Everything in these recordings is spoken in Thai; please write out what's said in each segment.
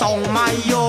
ทรงไม่อยู่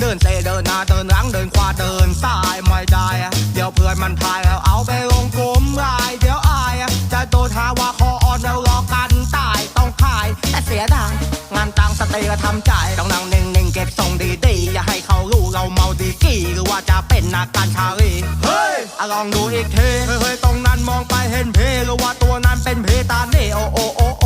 เดินเซเดินหน้าเดินหลังเดินขวาเดินซ้ายไม่ได้อะเดี๋ยวเพื่อนมันพายแล้วเอาไปลงกลุ่มไลน์เดี๋ยวอายอะจะโดนหาว่าคออ่อนแล้วรอกันตายต้องขายแต่เสียดายงานตังสติก็ทำใจต้องนั่งนิ่งๆเก็บทรงดีๆอย่าให้เขารู้เราเมาดีกี่หรือว่าจะเป็นอาการชาลีเฮ้ยอะลองดูอีกทีเฮ้ยๆตรงนั้นมองไปเห็นเพหรือว่าตัวนั้นเป็นเพตาเน่โอโอ